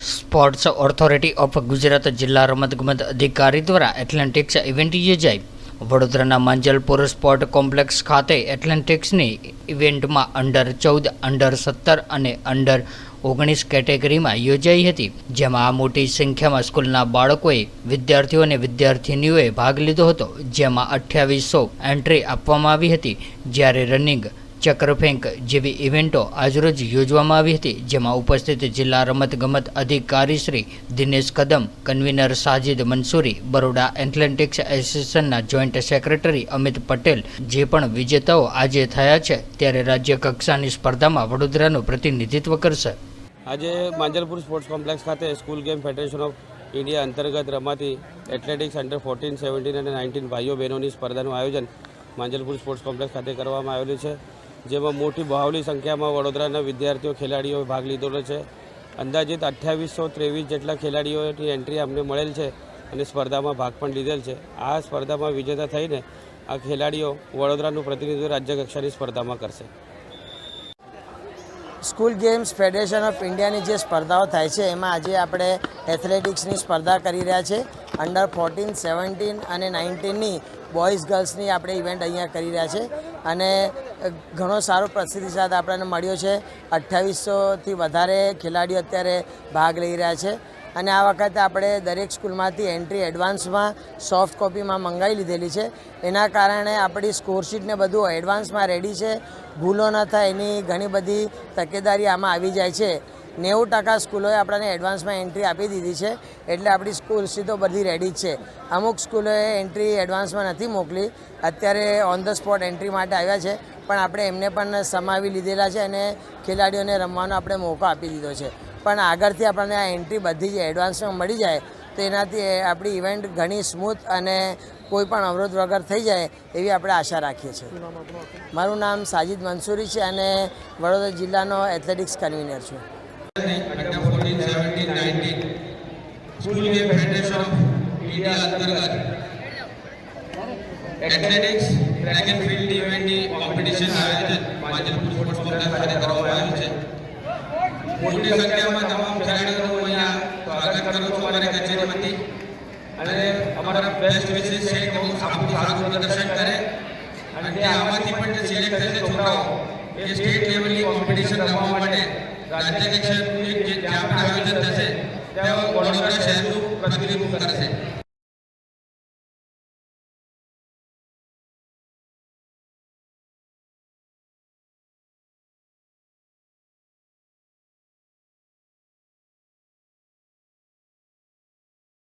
Sports authority of Gujarat જિલ્લા રમતગમત અધિકારી દ્વારા એથ્લેટિક્સ ઇવેન્ટ યોજાઈ વડોદરાના માંજલપુર સ્પોર્ટ કોમ્પ્લેક્સ ખાતે એથ્લેટિક્સની ઇવેન્ટમાં અંડર ચૌદ અંડર સત્તર અને અંડર ઓગણીસ કેટેગરીમાં યોજાઈ હતી. જેમાં આ મોટી સંખ્યામાં સ્કૂલના બાળકોએ વિદ્યાર્થીઓ અને વિદ્યાર્થિનીઓએ ભાગ લીધો હતો. જેમાં અઠ્યાવીસો એન્ટ્રી આપવામાં આવી હતી. જ્યારે રનિંગ ચક્રફેંક જેવી ઇવેન્ટો આજરોજ યોજવામાં આવી હતી, જેમાં ઉપસ્થિત જિલ્લા રમતગમત અધિકારી શ્રી દિનેશ કદમ, કન્વીનર સાજિદ મંસૂરી, બરોડા એથ્લેટિક્સ એસોસિએશનના જોઈન્ટ સેક્રેટરી અમિત પટેલ, જે પણ વિજેતાઓ આજે થયા છે, ત્યારે રાજ્ય કક્ષાની સ્પર્ધામાં વડોદરાનું પ્રતિનિધિત્વ કરશે. આજે માંજલપુર સ્પોર્ટ્સ કોમ્પ્લેક્સ ખાતે school game federation of India અંતર્ગત રમાતી એથ્લેટિક્સ અંડર ફોર્ટીન સેવન્ટીન અને નાઇન્ટીન ભાઈઓ બહેનોની સ્પર્ધાનું આયોજન માંજલપુર સ્પોર્ટ્સ કોમ્પ્લેક્સ ખાતે કરવામાં આવેલું છે. જેમાં મોટી બહાવલી સંખ્યામાં વડોદરાના વિદ્યાર્થીઓ ખેલાડીઓએ ભાગ લીધો છે. અંદાજિત અઠ્યાવીસો ત્રેવીસ જેટલા ખેલાડીઓની એન્ટ્રી અમને મળેલ છે અને સ્પર્ધામાં ભાગ પણ લીધેલ છે. આ સ્પર્ધામાં વિજેતા થઈને આ ખેલાડીઓ વડોદરાનું પ્રતિનિધિત્વ રાજ્ય કક્ષાની સ્પર્ધામાં કરશે. સ્કૂલ ગેમ્સ ફેડરેશન ઓફ ઇન્ડિયાની જે સ્પર્ધાઓ થાય છે, એમાં આજે આપણે એથ્લેટિક્સની સ્પર્ધા કરી રહ્યા છે. અંડર ફોર્ટીન સેવન્ટીન અને નાઇન્ટીનની બોયઝ ગર્લ્સની આપણે ઇવેન્ટ અહીંયા કરી રહ્યા છે. અને ઘણો સારો પ્રતિસાદ આપણને મળ્યો છે. અઠ્ઠાવીસોથી વધારે ખેલાડીઓ અત્યારે ભાગ લઈ રહ્યા છે. અને આ વખતે આપણે દરેક સ્કૂલમાંથી એન્ટ્રી એડવાન્સમાં સોફ્ટ કોપીમાં મંગાવી લીધેલી છે. એના કારણે આપણી સ્કોરશીટને બધું એડવાન્સમાં રેડી છે. ભૂલો ન થાય, એની ઘણી બધી તકેદારી આમાં આવી જાય છે. નેવું ટકા સ્કૂલોએ આપણને એડવાન્સમાં એન્ટ્રી આપી દીધી છે, એટલે આપણી સ્કૂલ સીધો બધી રેડી છે. અમુક સ્કૂલોએ એન્ટ્રી એડવાન્સમાં નથી મોકલી. અત્યારે ઓન ધ સ્પોટ એન્ટ્રી માટે આવ્યા છે, પણ આપણે એમને પણ સમાવી લીધેલા છે અને ખેલાડીઓને રમવાનો આપણે મોકો આપી દીધો છે. પણ આગળથી આપણને આ એન્ટ્રી બધી જ એડવાન્સમાં મળી જાય, તો એનાથી આપણી ઇવેન્ટ ઘણી સ્મૂથ અને કોઈ પણ અવરોધ વગર થઈ જાય એવી આપણે આશા રાખીએ છીએ. મારું નામ સાજિદ મંસૂરી છે અને વડોદરા જિલ્લાનો એથ્લેટિક્સ કન્વીનર છું. એથ્લેટિક્સ ટ્રેક ફિલ્ડ ઇવેન્ટની કોમ્પિટિશન આયોજન માંજલપુર સ્પોર્ટ્સ કોમ્પ્લેક્સ ખાતે કરવામાં આવ્યું છે. મોટી સંખ્યામાં તમામ ખેલાડીઓનું અહીંયા સ્વાગત કરું છું અમારી કચેરીમાંથી. અને અમારા બેસ્ટ વિશેષ છે કે બહુ સારું પ્રદર્શન કરે. અને તે આમાંથી પણ સિલેક્ટ થશે છોકરાઓ, એ સ્ટેટ લેવલની કોમ્પિટિશન રમવા માટે રાજ્ય કક્ષાનું જે જ્યાં આયોજન થશે, ત્યાં વડોદરા શહેરનું પ્રતિનિધિત્વ કરશે.